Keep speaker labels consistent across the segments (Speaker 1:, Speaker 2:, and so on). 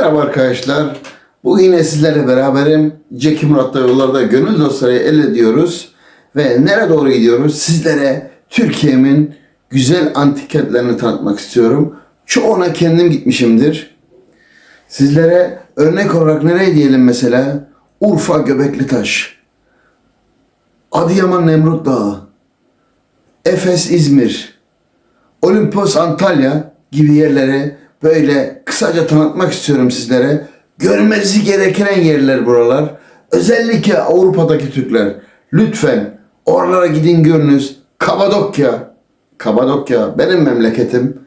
Speaker 1: Merhaba arkadaşlar. Bugün yine sizlerle beraberim. Ceki Murat'ta yollarda gönül dostları el ediyoruz. Ve nereye doğru gidiyoruz? Sizlere Türkiye'min güzel antik kentlerini tanıtmak istiyorum. Çoğuna kendim gitmişimdir. Sizlere örnek olarak nereye diyelim mesela? Urfa Göbekli Taş. Adıyaman Nemrut Dağı. Efes İzmir. Olimpos Antalya gibi yerleri böyle kısaca tanıtmak istiyorum sizlere. Görmesi gereken yerler buralar. Özellikle Avrupa'daki Türkler. Lütfen oralara gidin görünüz. Kabadokya. Kabadokya benim memleketim.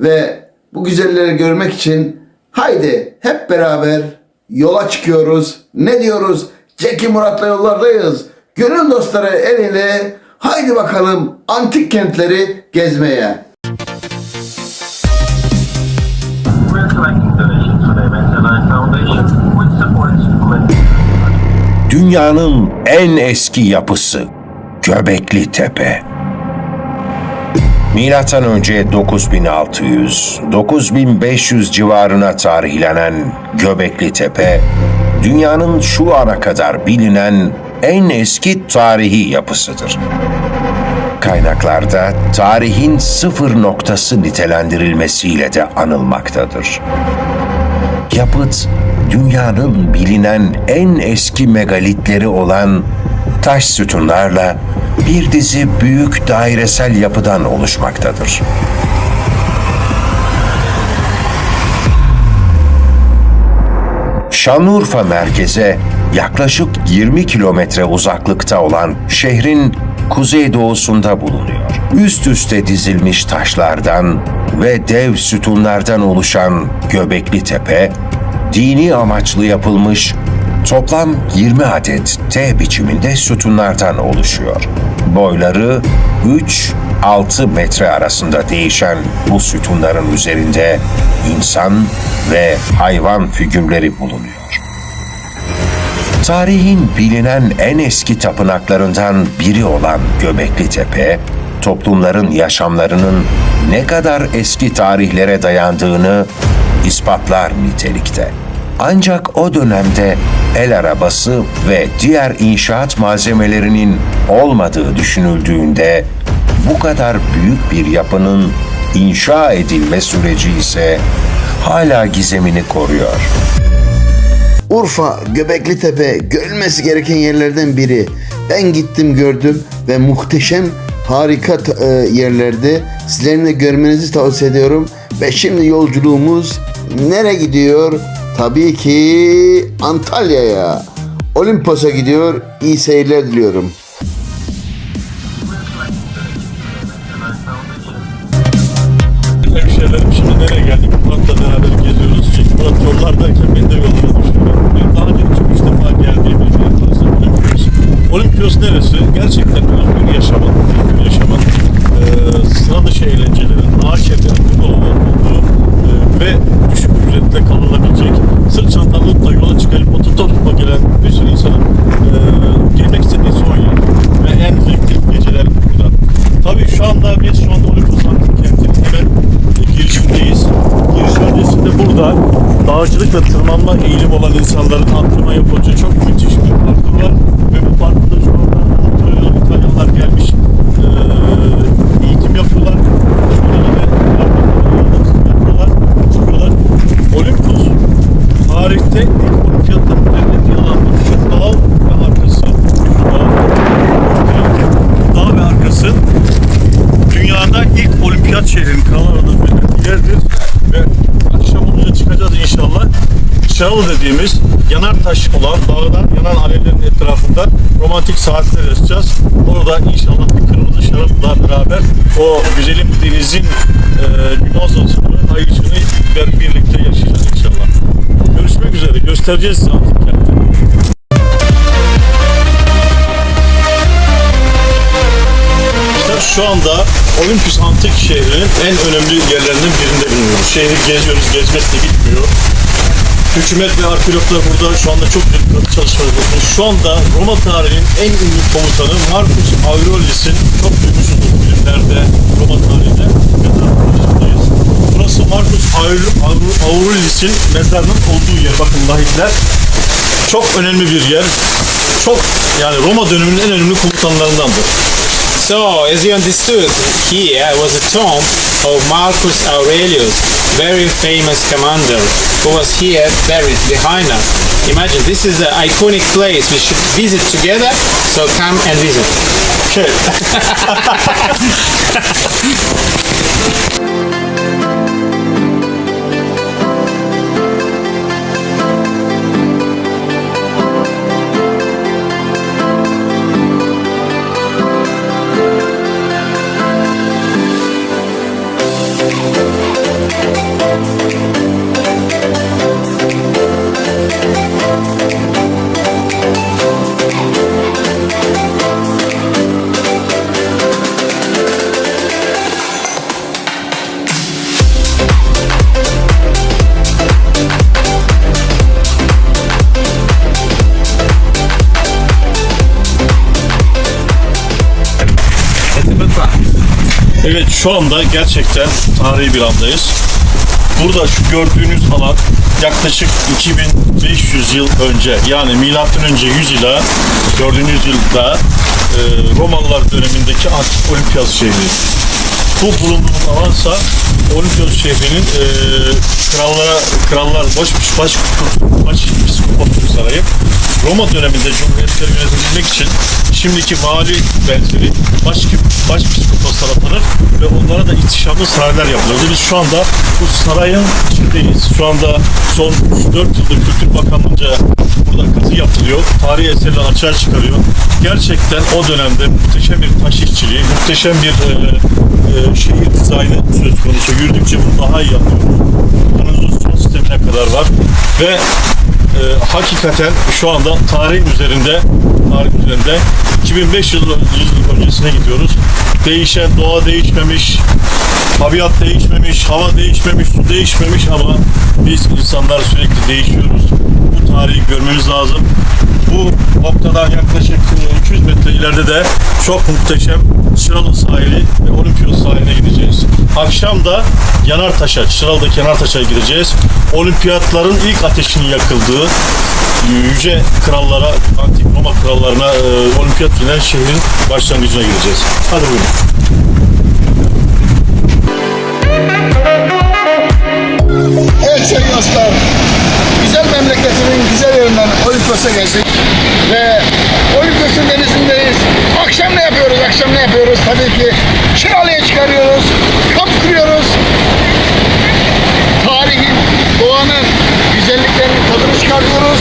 Speaker 1: Ve bu güzelleri görmek için haydi hep beraber yola çıkıyoruz. Ne diyoruz? Ceki Murat'la yollardayız. Gönül dostları el ele haydi bakalım antik kentleri gezmeye.
Speaker 2: Dünyanın en eski yapısı Göbekli Tepe. Milattan önce 9600 9500 civarına tarihlenen Göbekli Tepe dünyanın şu ana kadar bilinen en eski tarihi yapısıdır. Kaynaklarda tarihin sıfır noktası nitelendirilmesiyle de anılmaktadır. Yapıt, dünyanın bilinen en eski megalitleri olan taş sütunlarla bir dizi büyük dairesel yapıdan oluşmaktadır. Şanlıurfa merkeze yaklaşık 20 kilometre uzaklıkta olan şehrin kuzeydoğusunda bulunuyor. Üst üste dizilmiş taşlardan ve dev sütunlardan oluşan Göbekli Tepe, dini amaçlı yapılmış toplam 20 adet T biçiminde sütunlardan oluşuyor. Boyları 3-6 metre arasında değişen bu sütunların üzerinde insan ve hayvan figürleri bulunuyor. Tarihin bilinen en eski tapınaklarından biri olan Göbekli Tepe, toplumların yaşamlarının ne kadar eski tarihlere dayandığını ispatlar nitelikte. Ancak o dönemde el arabası ve diğer inşaat malzemelerinin olmadığı düşünüldüğünde bu kadar büyük bir yapının inşa edilme süreci ise hala gizemini koruyor.
Speaker 1: Urfa, Göbekli Tepe görülmesi gereken yerlerden biri. Ben gittim gördüm ve muhteşem harika e, yerlerdi. Sizlerin de görmenizi tavsiye ediyorum. Ve şimdi yolculuğumuz nereye gidiyor? Tabii ki Antalya'ya. Olimpos'a gidiyor. İyi seyirler diliyorum.
Speaker 3: Hemşehrilerim şimdi nereye geldik? Murat'la beraber geziyoruz. Çünkü Murat yollardayken beni de yollara. Benim daha önce çok üç defa geldiğim bir burası Olimpios. Olimpios neresi? Gerçekten özgür yaşamın, özgür yaşamın, e, sıra dışı eğlencelerin, ağaç evlerin bu olduğu ve düşük ücretle kalınabilecek, sırt çantalıkla yola çıkarıp otostopla gelen bir sürü insanın e, gelmek istediği son yer. Ve en zevkli geceler burada. Tabii şu anda biz şu anda Olimpos Antik Kenti'nin hemen girişindeyiz. Giriş öncesinde burada dağcılıkla tırmanma eğilim olan insanların antrenman yapacağı çok müthiş bir parkur var. Ve bu parkurda şu anda İtalyan, İtalyanlar gelmiş eee eğitim yapıyorlar. Şurada da yapıyorlar, çıkıyorlar. Olimpos tarihte ilk olimpiyatların üzerinde yer alan şu dağ ve arkası. Şu dağ, dağ ve arkası dünyada ilk olimpiyat şehrinin kalan bir yerdir ve akşam olunca çıkacağız inşallah. Şarıl dediğimiz yanar taş olan dağdan yanan alevlerin etrafında romantik saatler yaşayacağız. Orada inşallah bir kırmızı şarapla beraber o güzelim denizin e, mimozasını, ay ışığını bir- birlikte yaşayacağız inşallah. Görüşmek üzere. Göstereceğiz size antik kenti. Şu anda Olympus Antik şehrinin en önemli yerlerinden birinde bulunuyoruz. Şehri geziyoruz, gezmek de bitmiyor. Hükümet ve arkeologlar burada şu anda çok büyük çalışmalar yapıyor. Şu anda Roma tarihinin en ünlü komutanı Marcus Aurelius'in çok duymuşsunuz filmlerde Roma tarihinde. Mezar başındayız. burası Marcus Aurel- Aurel- Aurelius'in mezarının olduğu yer. Bakın lahitler. Çok önemli bir yer. Çok yani Roma döneminin en önemli komutanlarındandır.
Speaker 4: So, as you understood, here was a tomb of Marcus Aurelius, very famous commander, who was here buried behind us. Imagine, this is an iconic place we should visit together, so come and visit.
Speaker 3: Okay. Evet şu anda gerçekten tarihi bir andayız. Burada şu gördüğünüz alan yaklaşık 2500 yıl önce yani milattan önce 100 ila gördüğünüz yılda e, Romalılar dönemindeki antik olimpiyat şehri. Bu bulunduğumuz alansa Olimpiyat şehrinin e, krallara, krallar baş baş baş psikopotluk sarayı. Roma döneminde cumhuriyetleri yönetebilmek için şimdiki vali benzeri baş, baş psikopatlar atanır ve onlara da ihtişamlı saraylar yapılır. Biz şu anda bu sarayın içindeyiz. Şu anda son 4 yıldır Kültür Bakanlığı'nca burada kazı yapılıyor. Tarihi eserler açığa çıkarıyor. Gerçekten o dönemde muhteşem bir taş işçiliği, muhteşem bir e, e, şehir dizaynı söz konusu. Yürüdükçe bunu daha iyi anlıyoruz. Kanalizasyon sistemine kadar var ve e, hakikaten şu anda tarihin üzerinde tarih üzerinde 2500 yıl, yıl öncesine gidiyoruz. Değişen doğa değişmemiş, tabiat değişmemiş, hava değişmemiş, su değişmemiş ama biz insanlar sürekli değişiyoruz. Bu tarihi görmemiz lazım. Bu noktadan yaklaşık e, 200 metre ileride de çok muhteşem Çıralı sahili ve Olimpiyat sahiline gideceğiz. Akşam da Yanartaş'a, Çıralı'daki Yanartaş'a gideceğiz. Olimpiyatların ilk ateşinin yakıldığı yüce krallara, antik Roma krallarına e, olimpiyat dönen şehrin başlangıcına gideceğiz. Hadi buyurun.
Speaker 1: Evet sevgili dostlar, güzel memleketimin güzel yerinden Olimpos'a geldik ve Olimpos'un denizindeyiz. Akşam ne yapıyoruz, akşam ne yapıyoruz? Tabii ki Çıralı'ya çıkarıyoruz, kamp kuruyoruz. Tarihin, doğanın güzelliklerinin tadını çıkarıyoruz.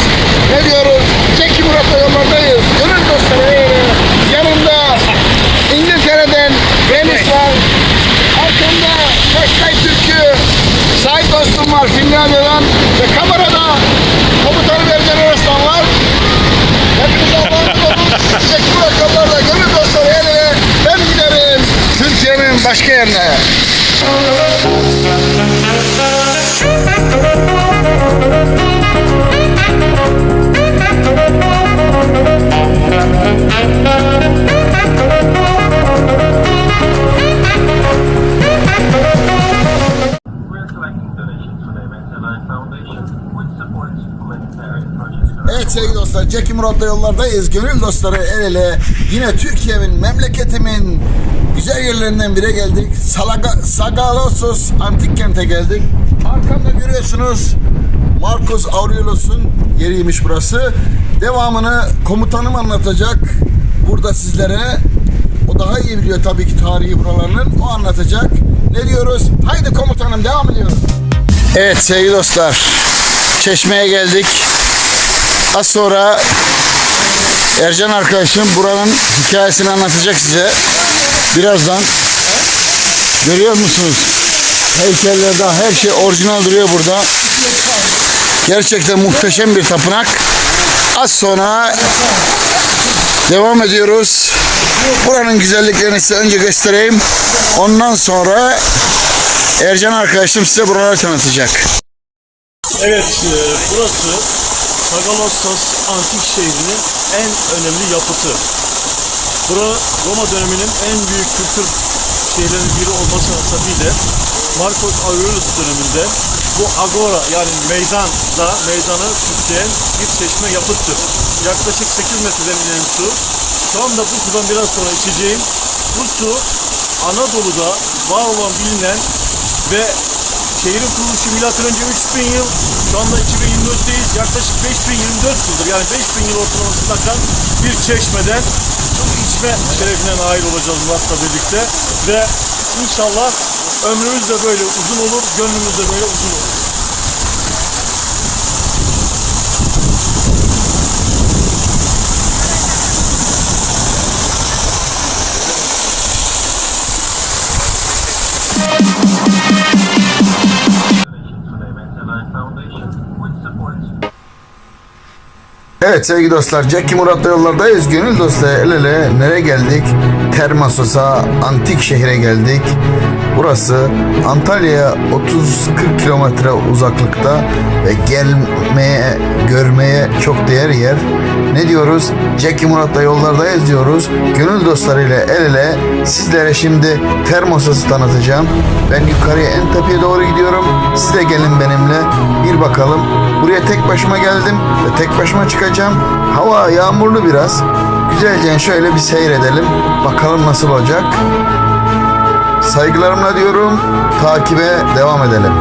Speaker 1: Murat'la yollardayız. Gönül dostları el ele. Yine Türkiye'min, memleketimin güzel yerlerinden bire geldik. Salaga, Sagalassos antik kente geldik. Arkamda görüyorsunuz Marcus Aurelius'un yeriymiş burası. Devamını komutanım anlatacak. Burada sizlere. O daha iyi biliyor tabii ki tarihi buralarının. O anlatacak. Ne diyoruz? Haydi komutanım devam ediyoruz. Evet sevgili dostlar. Çeşme'ye geldik. Az sonra Ercan arkadaşım buranın hikayesini anlatacak size. Birazdan görüyor musunuz? Heykellerde her şey orijinal duruyor burada. Gerçekten muhteşem bir tapınak. Az sonra devam ediyoruz. Buranın güzelliklerini size önce göstereyim. Ondan sonra Ercan arkadaşım size buraları tanıtacak.
Speaker 3: Evet, e, burası Sagalassos antik şehrinin en önemli yapıtı. Bura Roma döneminin en büyük kültür şehirlerinin biri olması hasebiyle Marcos Aurelius döneminde bu agora yani meydanda meydanı süsleyen bir çeşme yapıttır. Yaklaşık 8 metreden inen su. Şu anda bu sudan biraz sonra içeceğim. Bu su Anadolu'da var olan bilinen ve şehrin kuruluşu milattan önce 3000 yıl şu anda 2024'teyiz. Yaklaşık 5024 yıldır yani 5000 yıl ortalamasında akan bir çeşmeden içme şerefine nail olacağız Murat'la birlikte ve inşallah ömrümüz de böyle uzun olur, gönlümüz de böyle uzun olur.
Speaker 1: Evet sevgili dostlar, Jackie Murat'la yollardayız. Gönül dostları el ele nereye geldik? Termasos'a, antik şehre geldik. Burası Antalya'ya 30-40 kilometre uzaklıkta ve gelmeye, görmeye çok değer yer. Ne diyoruz? Jackie Murat'la yollardayız diyoruz. Gönül dostlarıyla el ele sizlere şimdi Termosos'u tanıtacağım. Ben yukarıya en tepeye doğru gidiyorum. Siz de gelin benimle. Bir bakalım. Buraya tek başıma geldim ve tek başıma çıkacağım. Hava yağmurlu biraz. Güzelce şöyle bir seyredelim. Bakalım nasıl olacak. Saygılarımla diyorum. Takibe devam edelim.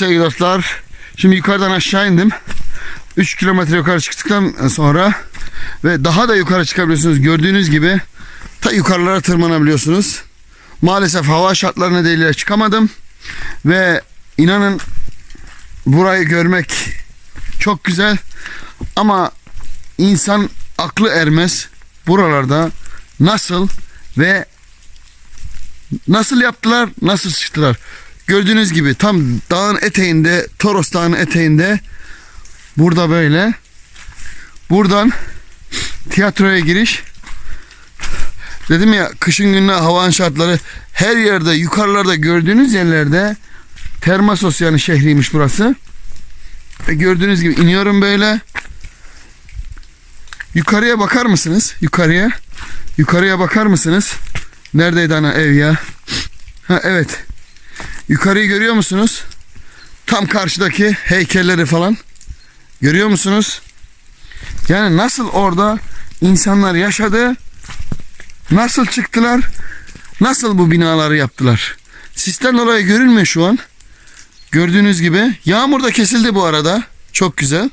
Speaker 1: Sevgili dostlar. Şimdi yukarıdan aşağı indim. 3 kilometre yukarı çıktıktan sonra ve daha da yukarı çıkabiliyorsunuz. Gördüğünüz gibi ta yukarılara tırmanabiliyorsunuz. Maalesef hava şartları nedeniyle çıkamadım. Ve inanın burayı görmek çok güzel. Ama insan aklı ermez. Buralarda nasıl ve Nasıl yaptılar, nasıl çıktılar? Gördüğünüz gibi tam dağın eteğinde, Toros dağının eteğinde burada böyle. Buradan tiyatroya giriş. Dedim ya kışın gününe havan şartları her yerde yukarılarda gördüğünüz yerlerde Termasos yani şehriymiş burası. Ve gördüğünüz gibi iniyorum böyle. Yukarıya bakar mısınız? Yukarıya. Yukarıya bakar mısınız? Neredeydi ana ev ya? Ha evet. Yukarıyı görüyor musunuz? Tam karşıdaki heykelleri falan. Görüyor musunuz? Yani nasıl orada insanlar yaşadı? Nasıl çıktılar? Nasıl bu binaları yaptılar? Sistem dolayı görülmüyor şu an. Gördüğünüz gibi. Yağmur da kesildi bu arada. Çok güzel.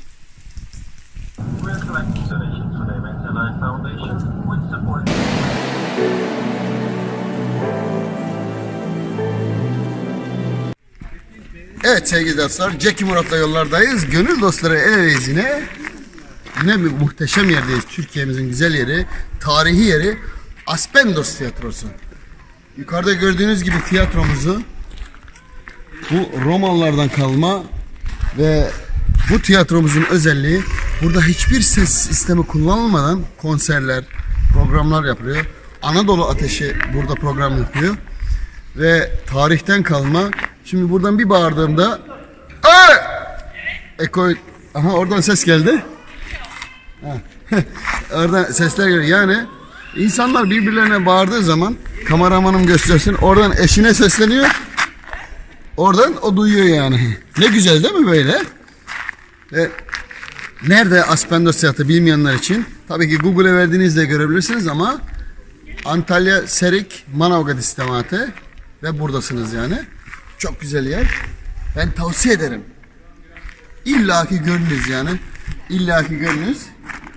Speaker 1: Evet sevgili dostlar, Jackie Murat'la yollardayız. Gönül dostları el eleyiz yine. Yine bir muhteşem yerdeyiz. Türkiye'mizin güzel yeri, tarihi yeri Aspendos Tiyatrosu. Yukarıda gördüğünüz gibi tiyatromuzu bu Romalılardan kalma ve bu tiyatromuzun özelliği burada hiçbir ses sistemi kullanılmadan konserler, programlar yapılıyor. Anadolu Ateşi burada program yapıyor ve tarihten kalma. Şimdi buradan bir bağırdığımda Aa! Eko aha oradan ses geldi. Oradan sesler geliyor. Yani insanlar birbirlerine bağırdığı zaman kameramanım göstersin oradan eşine sesleniyor. Oradan o duyuyor yani. Ne güzel değil mi böyle? Ve nerede Aspendos Tiyatro bilmeyenler için tabii ki Google'e verdiğinizde görebilirsiniz ama Antalya Serik Manavgat istikameti ve buradasınız yani. Çok güzel yer. Ben tavsiye ederim. İlla ki görünüz yani. İlla ki görünüz.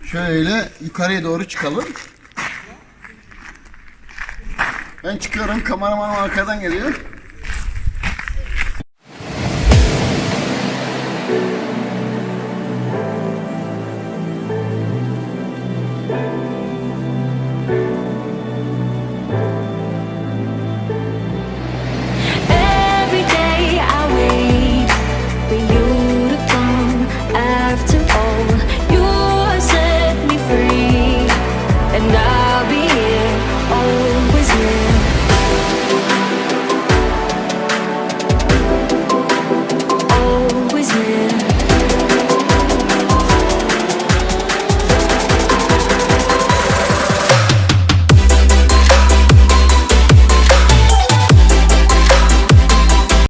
Speaker 1: Şöyle yukarıya doğru çıkalım. Ben çıkıyorum. Kameramanım arkadan geliyor.